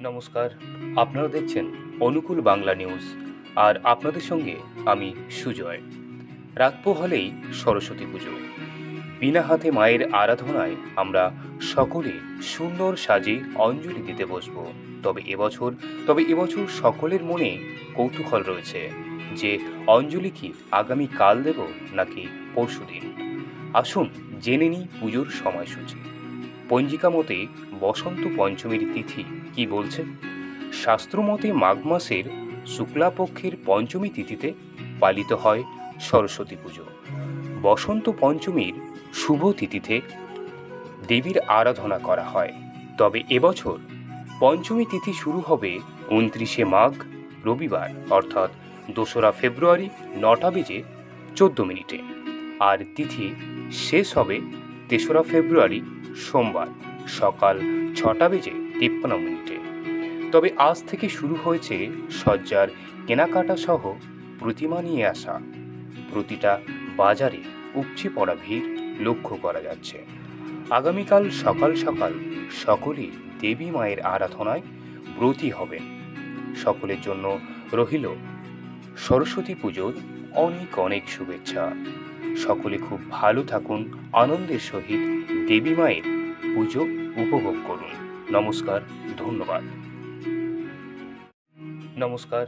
নমস্কার। আপনারা দেখছেন অনুকূল বাংলা নিউজ। আর আপনাদের সঙ্গে আমি সুজয়। রাত পোহালেই সরস্বতী পুজো। বিনা হাতে মায়ের আরাধনায় আমরা সকলে সুন্দর সাজে অঞ্জলি দিতে বসবো। তবে এবছর তবে এবছর সকলের মনে কৌতূহল রয়েছে যে অঞ্জলি কি আগামী কাল দেব নাকি পরশুদিন? আসুন জেনে নিই পুজোর সময়সূচি। পঞ্জিকা মতে বসন্ত পঞ্চমীর তিথি, কি বলছে? শাস্ত্রমতে মাঘ মাসের শুক্লাপক্ষের পঞ্চমী তিথিতে পালিত হয় সরস্বতী পুজো। বসন্ত পঞ্চমীর শুভ তিথিতে দেবীর আরাধনা করা হয়। তবে এবছর পঞ্চমী তিথি শুরু হবে উনত্রিশে মাঘ, রবিবার, অর্থাৎ দোসরা ফেব্রুয়ারি নটা বেজে চোদ্দ মিনিটে। আর তিথি শেষ হবে তেসরা ফেব্রুয়ারি সোমবার, সকাল ছটা বেজে তিপ্পান্ন মিনিটে। তবে আজ থেকে শুরু হয়েছে সজ্জার কেনাকাটা সহ প্রতিমা নিয়ে আসা। প্রতিটা বাজারে উপচে পড়া ভিড় লক্ষ্য করা যাচ্ছে। আগামীকাল সকাল সকাল সকলে দেবী মায়ের আরাধনায় ব্রতী হবেন। সকলের জন্য রহিল সরস্বতী পুজোর অনেক অনেক শুভেচ্ছা। সকলে খুব ভালো থাকুন, আনন্দের সহিত দেবী মায়ের পুজো উপভোগ করুন। নমস্কার, ধন্যবাদ। নমস্কার